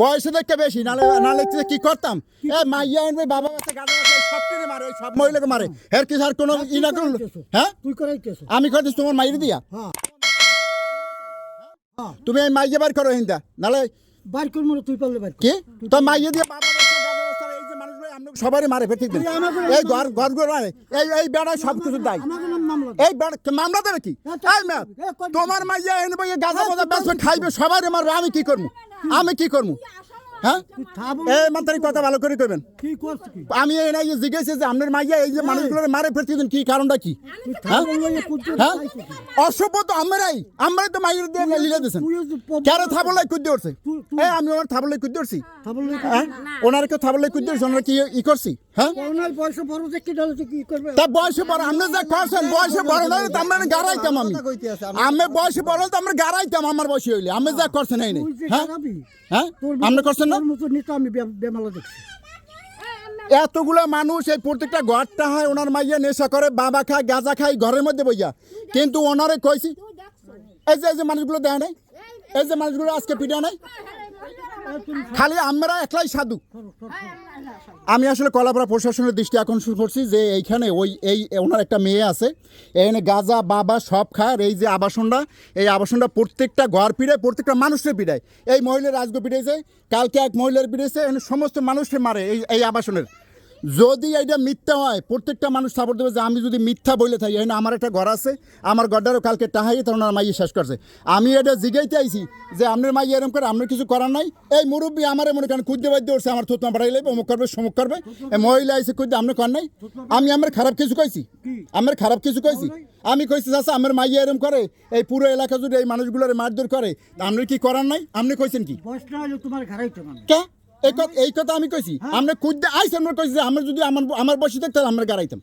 বয়সে দেখতে বেশি নালে নালে কি করতাম? এ মাইয়া আনবে বাবা গাদা বাচ্চা সব কিছু মারে সব মহিলাকে মারে। এর কিছু আর কোনো ই না করল? হ্যাঁ? তুই করাইতেছ? আমি করতেছি তোমার মাইরে দিয়া। হ্যাঁ। হ্যাঁ। তুমি এই মাইয়ে বার করো হিন্দা নালে বাইর কর মনে তুই পারলে কর। কি? তো মাইয়ে দিয়ে বাবা সবারই মারে ফেটে দিন এই ঘর ঘর ঘর মারে। এই এই বেড়ায় সব কিছু দেয়। এই বেড়া মামলা দেবে কি? তোমার মাইয়া এনে গাঁজা বাজা বেসবে খাইবে সবারই মারবে আমি কি করব? আমি কি করব? হ্যাঁ? এই কথা ভালো করে করবেন কি করছিস কি? আমি এই নাই জিজ্ঞেস যে আপনার মাইয়া এই যে মানুষগুলোর মারে কি কারণটা কি? কুদ্দু হ্যাঁ? অসভ্য তো আমরাই। আমরাই তো মাইয়ের দিয়ে লিলে দিয়েছেন। তুই কেন থাবলাই কুদ্দি উঠছে তুই- তুই- এই আমি ওনার থাবলাই কুদ্দি উঠছি থাম বললে হ্যাঁ? ওনার কেউ থাবলাই কুদ্দি উঠছে ওনারা কি ই করছি? হ্যাঁ? বয়সে বড় যে কি ডালে কি করবে? তা বয়সে বড় আপনি যা করছেন বয়সে বড় নয় তো আমরা গাড়াইতাম আমি? আমি বয়সে বড় হলে তো আমরা আমার বয়সে হইলে? আমি যা করছেন এই নেই? হ্যাঁ? হ্যাঁ? তোর করছেন আমি বেমালা দেখছি। এতগুলো মানুষ এই প্রত্যেকটা ঘরটা হয় ওনার মাইয়া নেশা করে বাবা খায় গাঁজা খায় ঘরের মধ্যে বইয়া। কিন্তু ওনারে কইছি এই যে এই যে মানুষগুলো দেয় নাই এই যে মানুষগুলো আজকে পিঠা নাই খালি আমরা একলাই সাধু। আমি আসলে কলাপাড়া প্রশাসনের দৃষ্টি আকর্ষণ করছি যে এইখানে ওই এই ওনার একটা মেয়ে আছে। এখানে গাজা, বাবা সব খায় এই যে আবাসনটা, এই আবাসনটা প্রত্যেকটা ঘর পিড়ায়, প্রত্যেকটা মানুষের পিড়ায়। এই মহিলার আজকে পিড়েছে কালকে এক মহিলার পিড়েছে এখানে সমস্ত মানুষকে মারে এই এই আবাসনের। যদি এটা মিথ্যা হয় প্রত্যেকটা মানুষ সাপোর্ট দেবে যে আমি যদি মিথ্যা বলে থাকি এখানে আমার একটা ঘর আছে আমার ঘরটারও কালকে টাহাই তখন ওনার মাইয়ে শেষ করছে। আমি এটা জিগাইতে আইছি যে আপনার মাই এরকম করে আপনার কিছু করার নাই। এই মুরব্বী আমার মনে করেন খুঁজতে বাধ্য করছে আমার থুতমা বাড়াই লাগবে অমুক করবে সমুক করবে। মহিলা আইসে খুঁজতে আপনি কর নাই। আমি আমার খারাপ কিছু কইছি? আমার খারাপ কিছু কইছি? আমি কইছি চাচা আমার মাইয়া এরকম করে এই পুরো এলাকা জুড়ে এই মানুষগুলোর মারধর করে আপনার কি করার নাই? আপনি কইছেন কি? তোমার কে? এই কথা এই কথা আমি কইছি। আমরা খুঁজতে আইসি আমরা কইছি যে আমরা যদি আমার আমার বসে থাকতে আমরা গাড়াইতাম।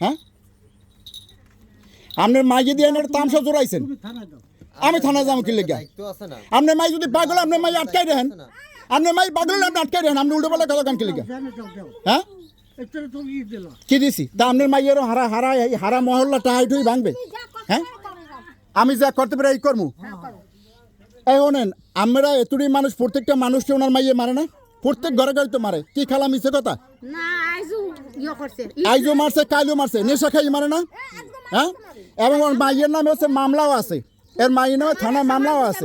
হ্যাঁ? আপনার মাইকে দিয়ে এনে তামসা দাও আমি থানায় যাব কি লেগে? দায়িত্ব আছে না। আপনার মাই যদি পাগল আপনার মাই আটকাই দেন। আপনার মাই পাগল আপনি আটকাই দেন। আপনি উল্টো পাল্টা কথা কান কি লেগে? হ্যাঁ? এটা তো ই দিল। কি দিছি? তা আপনার মাইয়েরও হারা হারা এই হারা মহল্লা টাহাই টুই ভাঙবে। হ্যাঁ? আমি যা করতে পারি এই কর্ম। এই ওনেন আমরা এতটাই মানুষ প্রত্যেকটা মানুষকে ওনার মাইয়ে মারে না প্রত্যেক ঘরে ঘরে তো মারে কি খালা মিছে কথা না আইজু ইয়ে করছে আইজও মারছে কাইলও মারছে নেশা খাই মারে না হ্যাঁ এবং ওর মাইয়ের নামে হচ্ছে মামলাও আছে এর মাইয়ের নামে থানা মামলাও আছে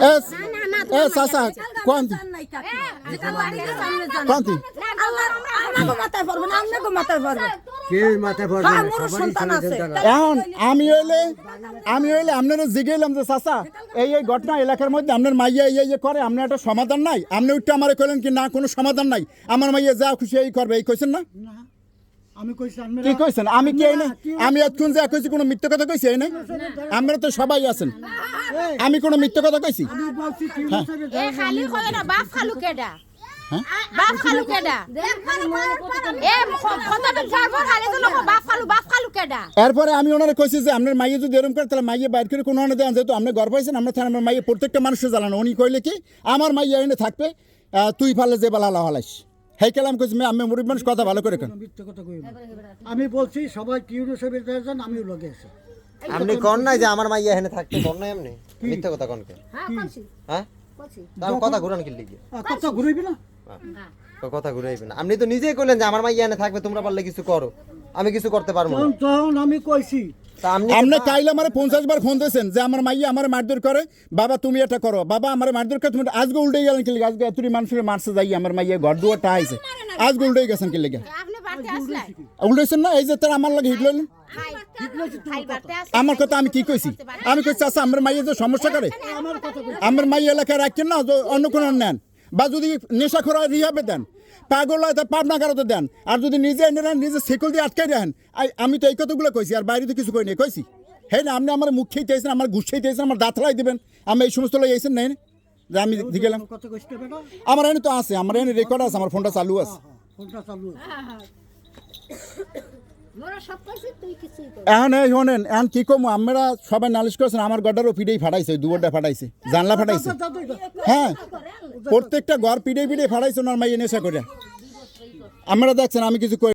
হ্যাঁ কোন এখন আমি হইলে আমি হইলে আপনারা জিগেলাম যে চাচা এই এই ঘটনা এলাকার মধ্যে আপনার মাইয়া এই করে আপনার একটা সমাধান নাই? আপনি উঠতে আমার কইলেন কি না কোনো সমাধান নাই। আমার মাইয়া যা খুশি এই করবে। এই কইছেন না? না আমি কইছি আমি কি কইছেন? আমি কি এই না আমি এতক্ষণ যা কইছি কোনো মিথ্যে কথা কইছি এই না। আমরা তো সবাই আছেন। আমি কোনো মিথ্যে কথা কইছি? হ্যাঁ। বাপ খালু কেডা হ্যাঁ? এরপরে আমি ওনারা কইছি যে আপনার মাইয়ে যদি এরকম করে তাহলে মাইয়ে বাইর করে কোনো দেন যেহেতু আপনি গর্ব পাইছেন আমরা তাহলে আমার মাইয়ে প্রত্যেকটা মানুষের জ্বালানো। উনি কইলে কি আমার মাইয়ে এনে থাকবে তুই ফালে যে বালা হলাইস হেই কালাম কইছি আমি মুরিব মানুষ কথা ভালো করে কেন। মিথ্যে কথা কই না। আমি বলছি সবাই কি হিসাবে যান আমিও লগে আছি। আপনি কন নাই যে আমার মাইয়া এখানে থাকতে কন নাই আপনি? মিথ্যা কথা কনকে হ্যাঁ কইছি। হ্যাঁ? কথা ঘুরান কি লিখে কথা ঘুরাইবি না? কথা ঘুরাইবেন আপনি তো নিজেই কইলেন যে আমার মাইয়া এখানে থাকবে তোমরা পারলে কিছু করো। আমি কিছু করতে পারব না। তখন আমি কইছি আপনি কাইলে আমার পঞ্চাশ বার ফোন দিয়েছেন যে আমার মাইয়া আমার মারধর করে বাবা তুমি এটা করো বাবা আমার মারধর করে তুমি আজকে উল্টে গেলেন কি আজকে এতটি মানুষের মারছে যাই আমার মাইয়া ঘর দুয়ারটা আইছে। আজকে উল্টে গেছেন কি? লেগে উল্টেছেন না? এই যে তার আমার লাগে হিটলেন। আমার কথা আমি কি কইছি? আমি কইছি আচ্ছা আমার মাইয়া যে সমস্যা করে আমার কথা কই আমার মাই এলাকায় রাখছেন না অন্য কোনো নেন বা যদি নেশা খোরা রিহাবে দেন পাগল হয় তা পাবনা কারোতে দেন আর যদি নিজে এনে নেন নিজে সেকল দিয়ে আটকাই দেন আমি তো এই কথাগুলো কইছি আর বাইরে তো কিছু কই নাই কইছি? হ্যাঁ না আপনি আমার মুখ খেয়ে দিয়েছেন আমার ঘুষ খেয়ে দিয়েছেন আমার দাঁত লাই দিবেন আমি এই সমস্ত লোক এসেন নাই? না? যে আমি গেলাম। আমার এনে তো আছে আমার এনে রেকর্ড আছে আমার ফোনটা চালু আছে। ফোনটা চালু আছে। এখন এই শোনেন, এখন কি কম আমরা সবাই নালিশ করছেন, আমার গড্ডারও পিডেই ফাটাইছে দুয়ারটা ফাটাইছে জানলা ফাটাইছে। হ্যাঁ প্রত্যেকটা ঘর পিঠে পিডে ফাটাইছে ওনার মাইয়ে নেশা করে আমরা দেখছেন, আমি কিছু কই